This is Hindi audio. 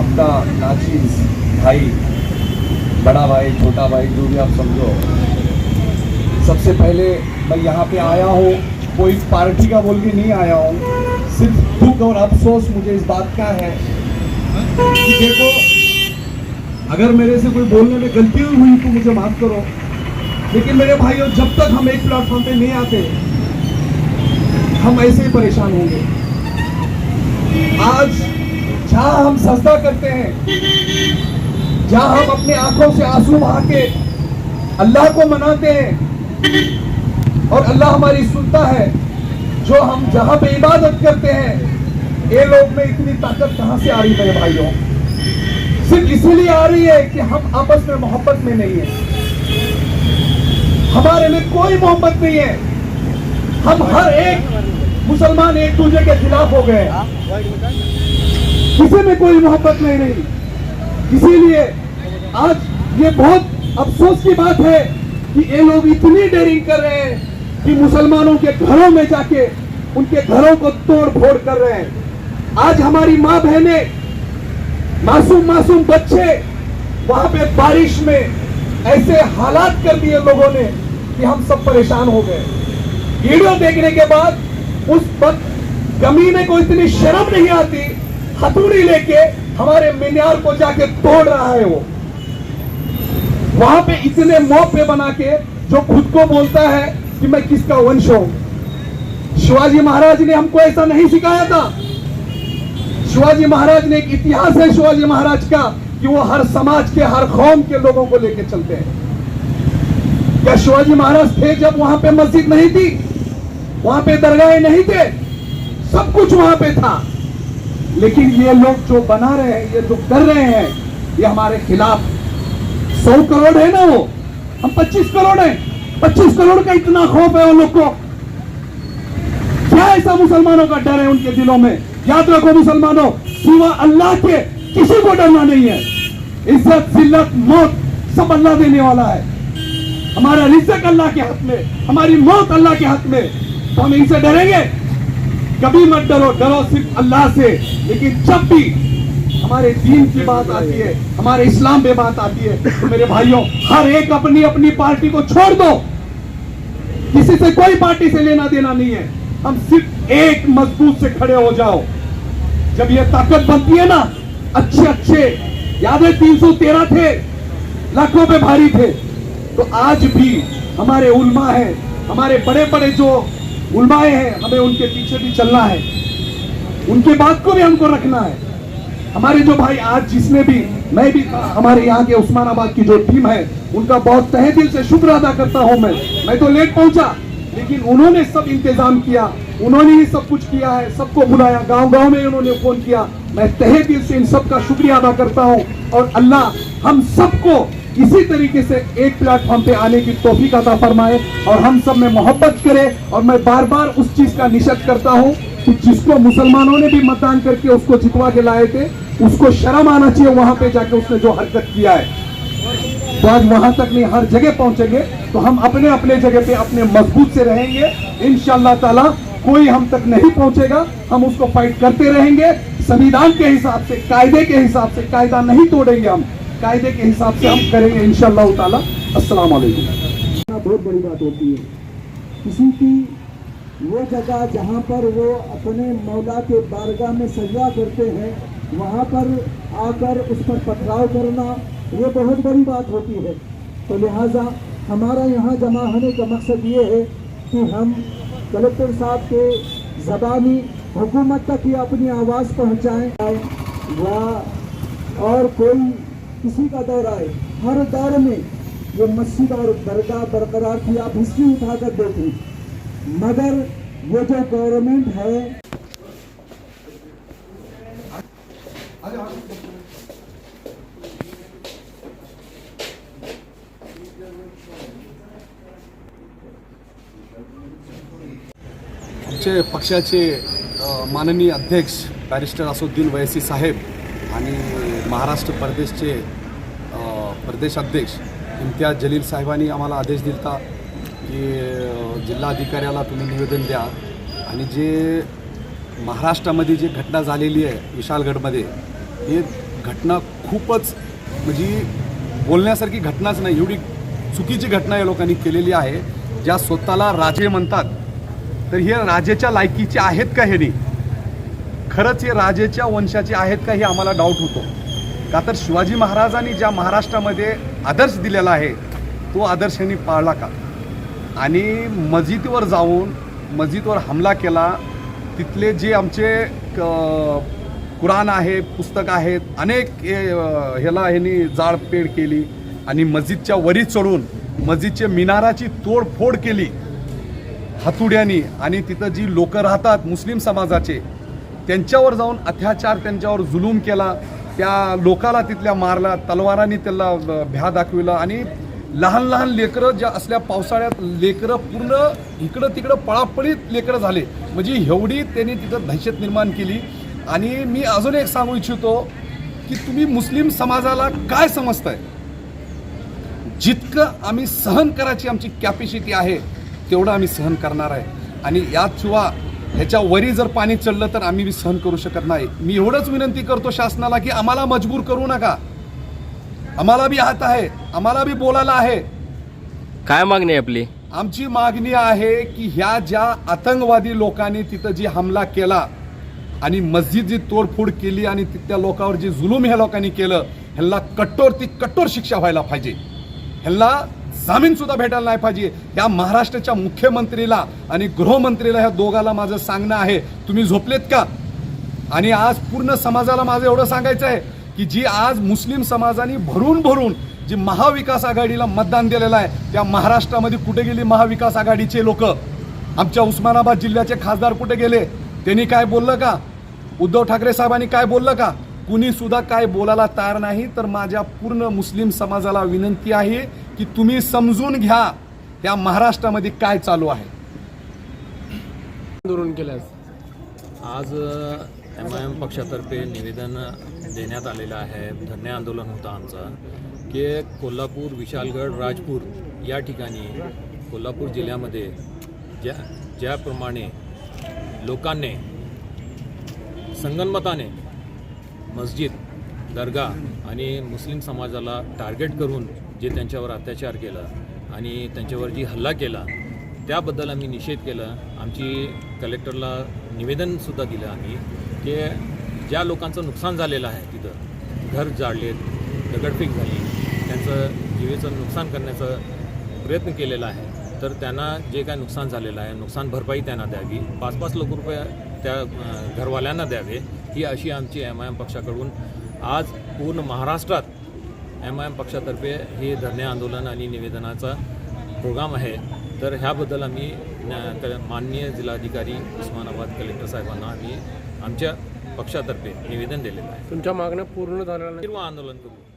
आपका नाचीज भाई, बड़ा भाई, छोटा भाई, जो भी आप समझो। सबसे पहले मैं यहाँ पे आया हूँ, कोई पार्टी का बोल के नहीं आया हूँ। सिर्फ़ दुख और अफसोस मुझे इस बात का है कि देखो, अगर मेरे से कोई बोलने में गलती हुई तो मुझे माफ़ करो। लेकिन मेरे भाइयों, जब तक हम एक प्लेटफॉर्म पे नहीं आते, हम ऐसे ही परेशान होंगे। आज जहाँ हम सजदा करते हैं, जहाँ हम अपने आँखों से आँसू बहा के अल्लाह को मनाते हैं, और अल्लाह हमारी सुनता है, जो हम जहाँ पे इबादत करते हैं, ये लोग में इतनी ताकत कहाँ से आ रही है मेरे भाइयों? सिर्फ़ इसीलिए आ रही है कि हम आपस में मोहब्बत में नहीं है। हमारे में कोई मोहब्बत नहीं है। हम हर एक मुसलमान एक दूसरे के खिलाफ हो गए किसी में कोई मोहब्बत नहीं रही। इसीलिए आज ये बहुत अफसोस की बात है कि ये लोग इतनी डेयरिंग कर रहे हैं कि मुसलमानों के घरों में जाके उनके घरों को तोड़ फोड़ कर रहे हैं। आज हमारी माँ बहने, मासूम मासूम बच्चे वहाँ पे बारिश में ऐसे हालात कर दिए लोगों ने कि हम सब परेशान हो गए। वीडियो देखने के बाद उस वक्त कमीने को इतनी शर्म नहीं आती हथौड़ी लेके हमारे मीनार को जाके तोड़ रहा है वो। वहाँ पे इतने मौत बना के जो खुद को बोलता है कि मैं किसका वंश हूँ। शिवाजी महाराज ने हमको ऐसा नहीं सिखाया था। शिवाजी महाराज ने एक इतिहास है शिवाजी महाराज का कि वो हर समाज के, हर कौम के लोगों को लेके चलते हैं। क्या शिवाजी महाराज थे जब वहाँ पे मस्जिद नहीं थी? वहाँ पे दरगाहें नहीं थे? सब कुछ वहाँ पे था। लेकिन ये लोग जो बना रहे हैं, ये जो कर रहे हैं, ये हमारे खिलाफ सौ करोड़ है ना वो? हम पच्चीस करोड़ हैं। पच्चीस करोड़ का इतना खौफ है उन लोग को। क्या ऐसा मुसलमानों का डर है उनके दिलों में? याद रखो मुसलमानों, सिवा अल्लाह के किसी को डरना नहीं है। इज़्ज़त, जिल्लत, मौत सब अल्लाह देने वाला है। हमारा रिजक अल्लाह के हाथ में, हमारी मौत अल्लाह के हाथ में। तो हम इनसे डरेंगे? कभी मत डरो डरो सिर्फ़ अल्लाह से। लेकिन जब भी हमारे दीन की बात आती है हमारे इस्लाम पे बात आती है तो मेरे भाइयों हर एक अपनी अपनी पार्टी को छोड़ दो। किसी से कोई पार्टी से लेना देना नहीं है। हम सिर्फ़ एक मज़बूत से खड़े हो जाओ। जब ये ताकत बनती है ना अच्छे अच्छे याद है तीन सौ तेरह थे? लाखों पे भारी थे। तो आज भी हमारे उल्मा है हमारे बड़े बड़े जो उलमाए हैं, हमें उनके पीछे भी चलना है। उनके बात को भी हमको रखना है। हमारे जो भाई आज जिसने भी, मैं भी, हमारे यहाँ के उस्मानाबाद की जो टीम है, उनका बहुत तहे दिल से शुक्र अदा करता हूँ मैं। मैं तो लेट पहुँचा, लेकिन उन्होंने सब इंतज़ाम किया, उन्होंने ही सब कुछ किया है, सबको बुलाया गाँव गाँव में उन्होंने फ़ोन किया। मैं तहे दिल से इन सब का शुक्रिया अदा करता हूँ, और अल्लाह, हम सबको इसी तरीके से एक प्लेटफॉर्म पे आने की तोफीक अता फरमाए और हम सब में मोहब्बत करे और मैं बार बार उस चीज़ का निषेध करता हूँ कि जिसको मुसलमानों ने भी मतदान करके उसको जितवा के लाए थे, उसको शर्म आना चाहिए वहाँ पे जाके उसने जो हरकत किया है। तो आज वहाँ तक नहीं, हर जगह पहुँचेंगे तो हम अपने अपने जगह पे अपने मज़बूत से रहेंगे। इन ताला कोई हम तक नहीं पहुंचेगा, हम उसको फाइट करते रहेंगे। संविधान के हिसाब से, कायदे के हिसाब से कायदा नहीं तोड़ेंगे हम। कायदे के हिसाब से हम करेंगे इन ताला। बहुत बड़ी बात होती है। किसी की वो जगह जहाँ पर वो अपने मौला के बारगाह में सजा करते हैं, वहाँ पर आकर उस पर पथराव करना, ये बहुत बड़ी बात होती है। तो लिहाजा हमारा यहाँ जमा होने का मकसद ये है कि हम कलेक्टर साहब के ज़बानी हुकूमत तक ये अपनी आवाज़ पहुँचाएँ या और कोई किसी का दौर आए हर दौर में ये मस्जिद और दरगाह बरकरार थी। आप हिस्ट्री उठाकर देखें मगर ये जो गवर्नमेंट है आमचे पक्षाचे माननीय अध्यक्ष बॅरिस्टर असुद्दीन वैसी साहेब आणि महाराष्ट्र प्रदेशचे प्रदेशाध्यक्ष प्रदेश अध्यक्ष इम्तियाज जलील साहेबांनी आम्हाला आदेश दिला की जिल्हाधिकाऱ्याला तुम्ही निवेदन द्या. आणि जे महाराष्ट्रामध्ये जी घटना झालेली आहे विशालगडमध्ये हे घटना खूपच म्हणजे बोलण्यासारखी घटनाच नाही एवढी चुकीची घटना या लोकांनी केलेली आहे. ज्या स्वतःला राजे म्हणतात तर हे राजेच्या लायकीचे आहेत का हे नाही? खरंच हे राजेच्या वंशाचे आहेत का हे आम्हाला डाऊट होतो. का तर शिवाजी महाराजांनी ज्या महाराष्ट्रामध्ये आदर्श दिलेला आहे तो आदर्श यांनी पाळला का? आणि मस्जिदवर जाऊन मस्जिदवर हमला केला तिथले जे आमचे क- कुराण आहे पुस्तक आहेत अनेक ह्याला ह्यांनी जाळपेड केली आणि मस्जिदच्या वरी चढून मस्जिदच्या मिनाराची तोडफोड केली. हातुड्यानी आणि तिथं जी लोकं राहतात मुस्लिम समाजाचे त्यांच्यावर जाऊन अत्याचार त्यांच्यावर जुलूम केला. त्या लोकाला तिथल्या मारला तलवारांनी त्याला भ्या दाखविला आणि लहान लहान लेकरं ज्या असल्या पावसाळ्यात लेकरं पूर्ण इकडं तिकडं पळापळीत लेकरं झाले. म्हणजे एवढी त्यांनी तिथं दहशत निर्माण केली. आणि मी अजून एक सांगू इच्छितो की तुम्ही मुस्लिम समाजाला काय समजताय? जितकं आम्ही सहन करायची आमची कॅपॅसिटी आहे तेवढं आम्ही सहन करणार आहे. आणि याशिवाय ह्याच्या वरी जर पाणी चढलं तर आम्ही बी सहन करू शकत नाही. मी एवढंच विनंती करतो शासनाला की आम्हाला मजबूर करू नका. आम्हाला बी हात आहे आम्हाला बी बोलायला आहे. काय मागणी आहे आपली? आमची मागणी आहे की ह्या ज्या आतंकवादी लोकांनी तिथं जी हमला केला आणि मस्जिद जी तोडफोड केली आणि तिथल्या लोकांवर जे जुलूम ह्या लोकांनी केलं ह्यांना कठोर ती कठोर शिक्षा व्हायला पाहिजे. ह्यांना जामीन सुद्धा भेटायला नाही पाहिजे. या महाराष्ट्राच्या मुख्यमंत्रीला आणि गृहमंत्रीला ह्या दोघाला माझं सांगणं आहे. तुम्ही झोपलेत का? आणि आज पूर्ण समाजाला माझं एवढं सांगायचं आहे की जी आज मुस्लिम समाजाने भरून भरून जी महाविकास आघाडीला मतदान दिलेलं आहे त्या महाराष्ट्रामध्ये कुठे गेली महाविकास आघाडीचे लोक? आमच्या उस्मानाबाद जिल्ह्याचे खासदार कुठे गेले? त्यांनी काय बोललं का? उद्धव ठाकरे साहेबांनी काय बोललं का? कुणी सुद्धा काय बोलायला तयार नाही तर माझ्या पूर्ण मुस्लिम समाजाला विनंती आहे की तुम्ही समजून घ्या या महाराष्ट्रामध्ये काय चालू आहे. आंदोलन केल्यास आज एम आय एम पक्षातर्फे निवेदन देण्यात आलेलं आहे. धरणे आंदोलन होतं आमचं की कोल्हापूर विशालगड राजपूर या ठिकाणी कोल्हापूर जिल्ह्यामध्ये ज्या ज्याप्रमाणे लोकांनी संगनमताने मस्जिद दर्गा आणि मुस्लिम समाजाला टार्गेट करून जे त्यांच्यावर अत्याचार केला आणि त्यांच्यावर जी हल्ला केला त्याबद्दल आम्ही निषेध केला. आमची कलेक्टरला निवेदनसुद्धा दिलं आम्ही की ज्या लोकांचं नुकसान झालेलं आहे तिथं घर जाळलेत दगडफेक झाली त्यांचं जीवेचं नुकसान करण्याचा प्रयत्न केलेला आहे तर त्यांना जे काय नुकसान झालेलं आहे नुकसान भरपाई त्यांना द्यावी पाच पाच लाख रुपये त्या घरवाल्यांना द्यावे ही अशी आमची एम आय एम पक्षाकडून आज पूर्ण महाराष्ट्रात एम आय एम पक्षातर्फे हे धरणे आंदोलन आणि निवेदनाचा प्रोग्राम आहे. तर ह्याबद्दल आम्ही माननीय जिल्हाधिकारी उस्मानाबाद कलेक्टर साहेबांना आम्ही आमच्या पक्षातर्फे निवेदन दिलेलं आहे. तुमच्या मागण्या पूर्ण झालेल्या नाही? किंवा आंदोलन करू.